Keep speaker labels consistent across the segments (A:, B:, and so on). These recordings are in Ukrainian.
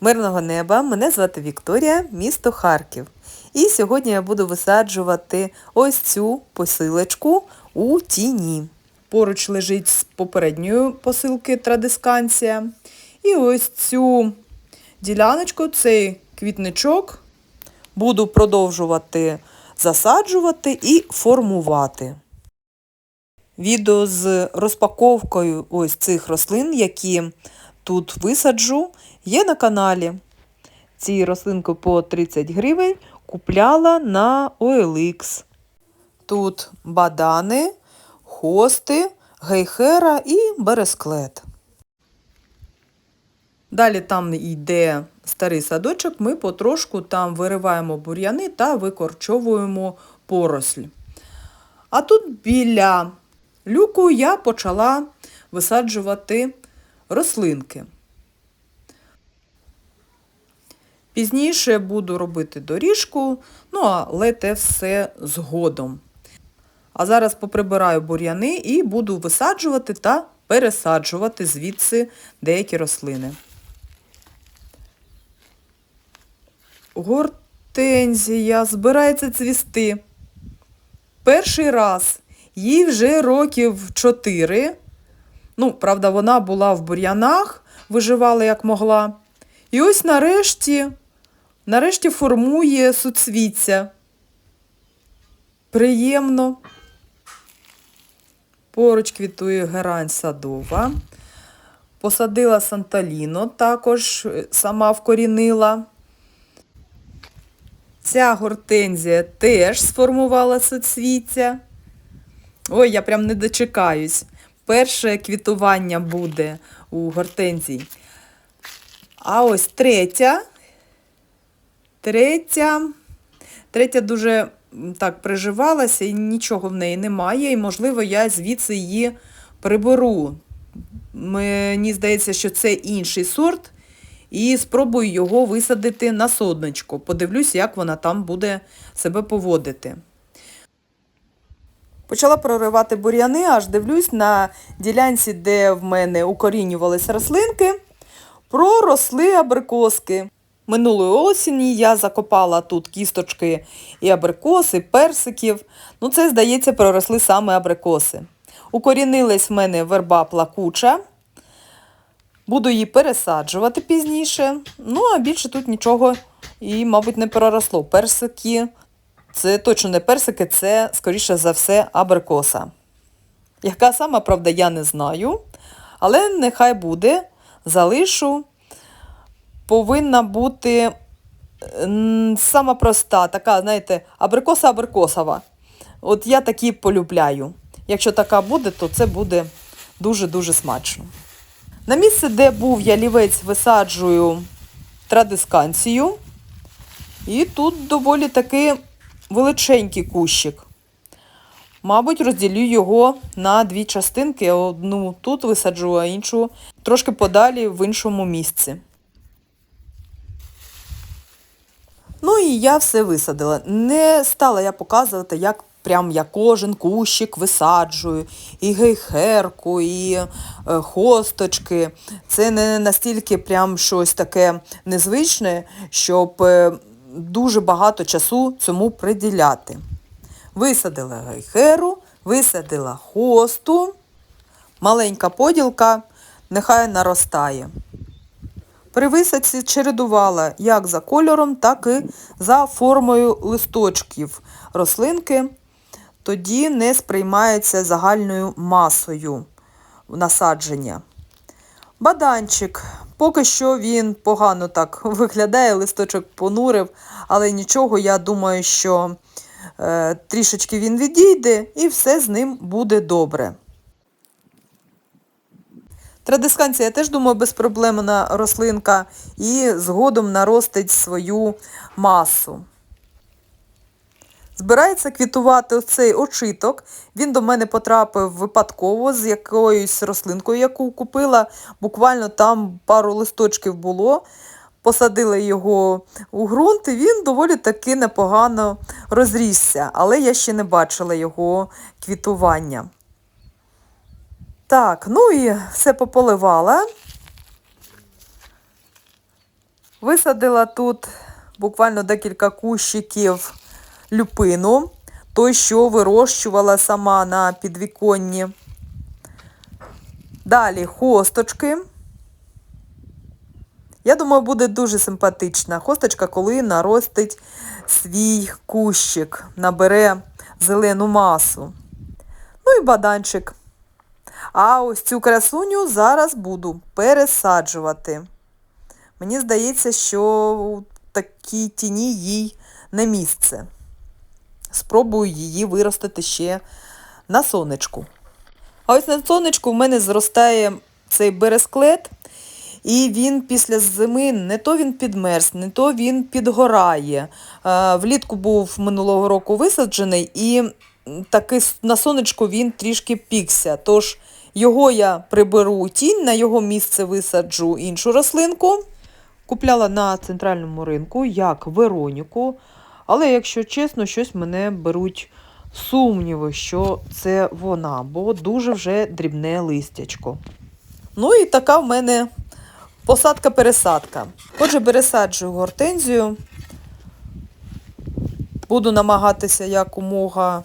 A: Мирного неба, мене звати Вікторія, місто Харків. І сьогодні я буду висаджувати ось цю посилочку у тіні. Поруч лежить з попередньої посилки традисканція. І ось цю діляночку, цей квітничок, буду продовжувати засаджувати і формувати. Відео з розпаковкою ось цих рослин, які тут висаджу, є на каналі. Ці рослинки по 30 гривень купляла на OLX. Тут бадани, хости, гейхера і бересклет. Далі там йде старий садочок, ми потрошку там вириваємо бур'яни та викорчовуємо поросль. А тут біля люку я почала висаджувати рослинки. Пізніше буду робити доріжку, ну але те все згодом. А зараз поприбираю бур'яни і буду висаджувати та пересаджувати звідси деякі рослини. Гортензія збирається цвісти. Перший раз. Їй вже років 4. Ну, правда, вона була в бур'янах, виживала як могла. І ось нарешті, нарешті формує суцвіття. Приємно. Поруч квітує герань садова. Посадила Санталіно, також е, сама вкорінила. Ця гортензія теж сформувала соцвіття. Ой, я прям не дочекаюсь. Перше квітування буде у гортензії. А ось третя. Третя. Третя дуже так приживалася і нічого в неї немає. І, можливо, я звідси її приберу. Мені здається, що це інший сорт. І спробую його висадити на содничко. Подивлюсь, як вона там буде себе поводити. Почала проривати бур'яни, аж дивлюсь на ділянці, де в мене укорінювались рослинки, проросли абрикоски. Минулої осені я закопала тут кісточки і абрикоси, персиків. Ну, це, здається, проросли саме абрикоси. Укорінилась в мене верба плакуча. Буду її пересаджувати пізніше. Ну, а більше тут нічого і, мабуть, не проросло. Персики це точно не персики, це, скоріше за все, абрикоса. Яка сама, правда, я не знаю, але нехай буде, залишу. Повинна бути сама проста, така, знаєте, абрикоса абрикосова. От я такі полюбляю. Якщо така буде, то це буде дуже-дуже смачно. На місце, де був ялівець, висаджую традисканцію. І тут доволі таки величенький кущик. Мабуть, розділю його на дві частинки. Одну тут висаджу, а іншу трошки подалі в іншому місці. Ну і я все висадила. Не стала я показувати, як прям я кожен кущик висаджую, і гейхерку, і е, хосточки. Це не настільки прям щось таке незвичне, щоб е, дуже багато часу цьому приділяти. Висадила гейхеру, висадила хосту, маленька поділка нехай наростає. При висадці чередувала як за кольором, так і за формою листочків рослинки, тоді не сприймається загальною масою насадження. Баданчик. Поки що він погано так виглядає, листочок понурив, але нічого, я думаю, що е, трішечки він відійде і все з ним буде добре. Традисканція, теж думаю, безпроблемна рослинка і згодом наростить свою масу. Збирається квітувати ось цей очиток. Він до мене потрапив випадково з якоюсь рослинкою, яку купила. Буквально там пару листочків було. Посадила його у ґрунт, і він доволі таки непогано розрісся, але я ще не бачила його квітування. Так, ну і все пополивала. Висадила тут буквально декілька кущиків люпину, той, що вирощувала сама на підвіконні. Далі хосточки. Я думаю, буде дуже симпатична хосточка, коли наростить свій кущик, набере зелену масу. Ну і баданчик. А ось цю красуню зараз буду пересаджувати. Мені здається, що у такій тіні їй не місце. Спробую її виростити ще на сонечку. А ось на сонечку в мене зростає цей бересклет, і він після зими не то він підмерз, не то він підгорає. Е, Влітку був минулого року висаджений, і таки на сонечку він трішки пікся. Тож його я приберу у тінь, на його місце висаджу іншу рослинку. Купляла на центральному ринку, як Вероніку. Але, якщо чесно, щось мене беруть сумніви, що це вона, бо дуже вже дрібне листячко. Ну і така в мене посадка-пересадка. Отже, пересаджую гортензію. Буду намагатися якомога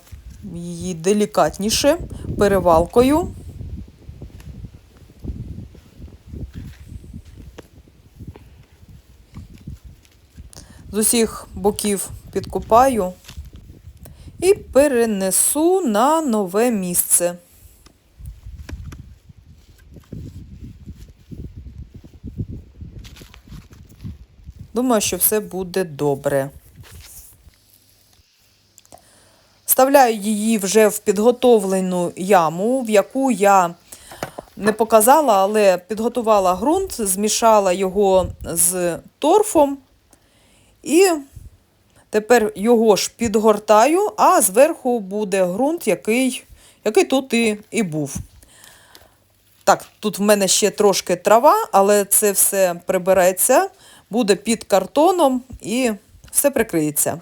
A: її делікатніше перевалкою. З усіх боків підкопаю і перенесу на нове місце. Думаю, що все буде добре. Вставляю її вже в підготовлену яму, в яку я не показала, але підготувала ґрунт, змішала його з торфом і тепер його ж підгортаю, а зверху буде ґрунт, який, який тут і, і був. Так, тут в мене ще трошки трава, але це все прибереться, буде під картоном і все прикриється.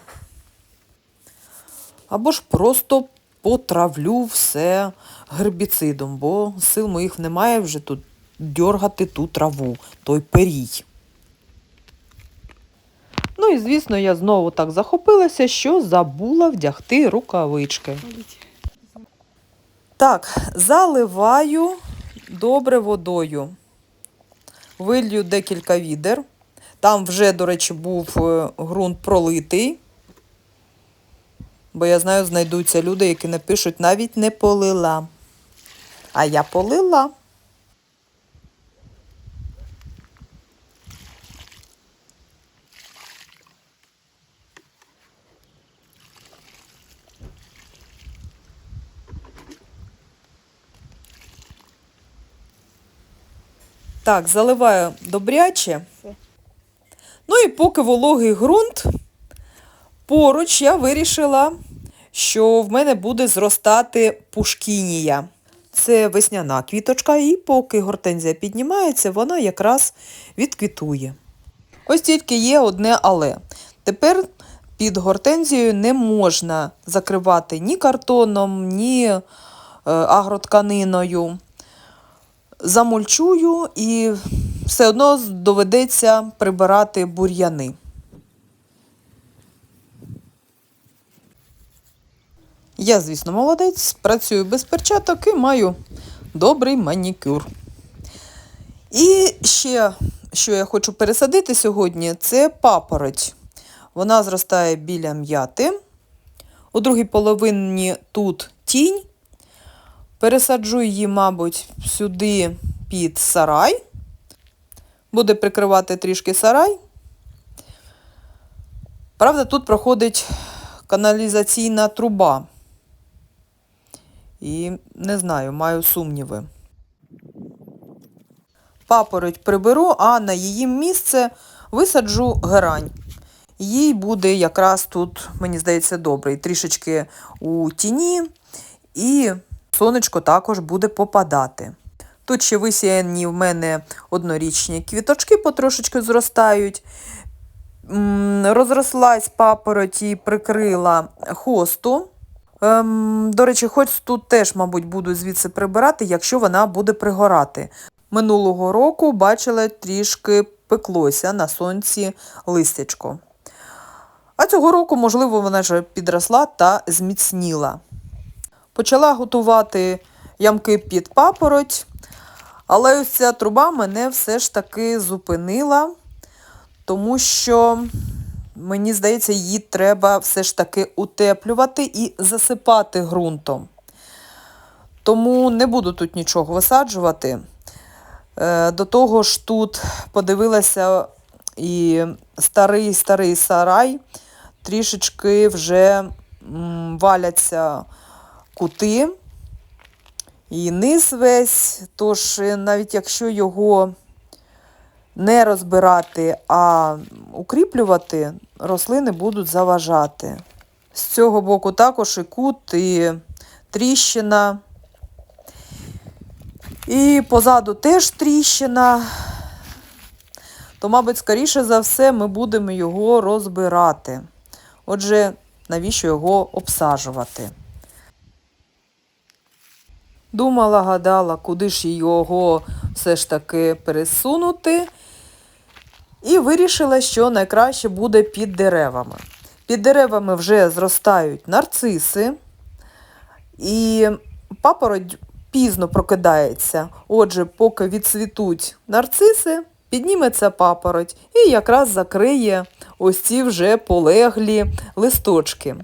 A: Або ж просто потравлю все гербіцидом, бо сил моїх немає вже тут дьоргати ту траву, той перій. Ну і, звісно, я знову так захопилася, що забула вдягти рукавички. Так, заливаю добре водою. Вилью декілька відер. Там вже, до речі, був е, ґрунт пролитий. Бо я знаю, знайдуться люди, які напишуть, навіть не полила. А я полила. Так, заливаю добряче. Ну і поки вологий ґрунт, поруч я вирішила, що в мене буде зростати пушкінія. Це весняна квіточка, і поки гортензія піднімається, вона якраз відквітує. Ось тільки є одне але. Тепер під гортензією не можна закривати ні картоном, ні е, агротканиною. Замульчую і все одно доведеться прибирати бур'яни. Я, звісно, молодець, працюю без перчаток і маю добрий манікюр. І ще, що я хочу пересадити сьогодні, це папороть. Вона зростає біля м'яти. У другій половині тут тінь. Пересаджу її, мабуть, сюди під сарай. Буде прикривати трішки сарай. Правда, тут проходить каналізаційна труба. І не знаю, маю сумніви. Папороть приберу, а на її місце висаджу герань. Їй буде якраз тут, мені здається, добре. Трішечки у тіні, і сонечко також буде попадати. Тут ще висіяні в мене однорічні квіточки потрошечки зростають. Розрослась і прикрила хосту. Ем, до речі, хоч тут теж, мабуть, буду звідси прибирати, якщо вона буде пригорати. Минулого року бачила трішки пеклося на сонці листячко. А цього року, можливо, вона вже підросла та зміцніла. Почала готувати ямки під папороть, але ось ця труба мене все ж таки зупинила, тому що, мені здається, її треба все ж таки утеплювати і засипати ґрунтом. Тому не буду тут нічого висаджувати. Е, До того ж тут подивилася і старий-старий сарай, трішечки вже валяться кути і низ весь. Тож е, навіть якщо його не розбирати, а укріплювати, рослини будуть заважати. З цього боку також і кут, і тріщина. І позаду теж тріщина. То, мабуть, скоріше за все, ми будемо його розбирати. Отже, навіщо його обсаджувати? Думала, гадала, куди ж його все ж таки пересунути. І вирішила, що найкраще буде під деревами. Під деревами вже зростають нарциси, і папороть пізно прокидається. Отже, поки відцвітуть нарциси, підніметься папороть і якраз закриє ось ці вже полеглі листочки.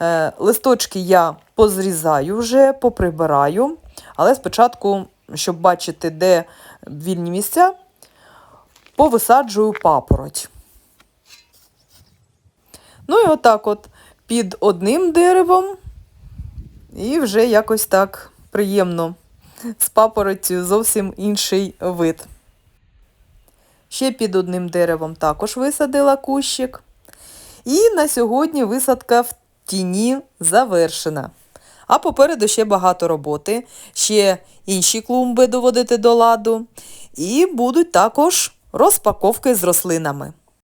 A: Е, листочки я позрізаю вже, поприбираю, але спочатку, щоб бачити, де вільні місця, повисаджую папороть. Ну і отак от під одним деревом і вже якось так приємно. З папороттю зовсім інший вид. Ще під одним деревом також висадила кущик. І на сьогодні висадка в тіні завершена. А попереду ще багато роботи, ще інші клумби доводити до ладу. І будуть також розпаковки з рослинами.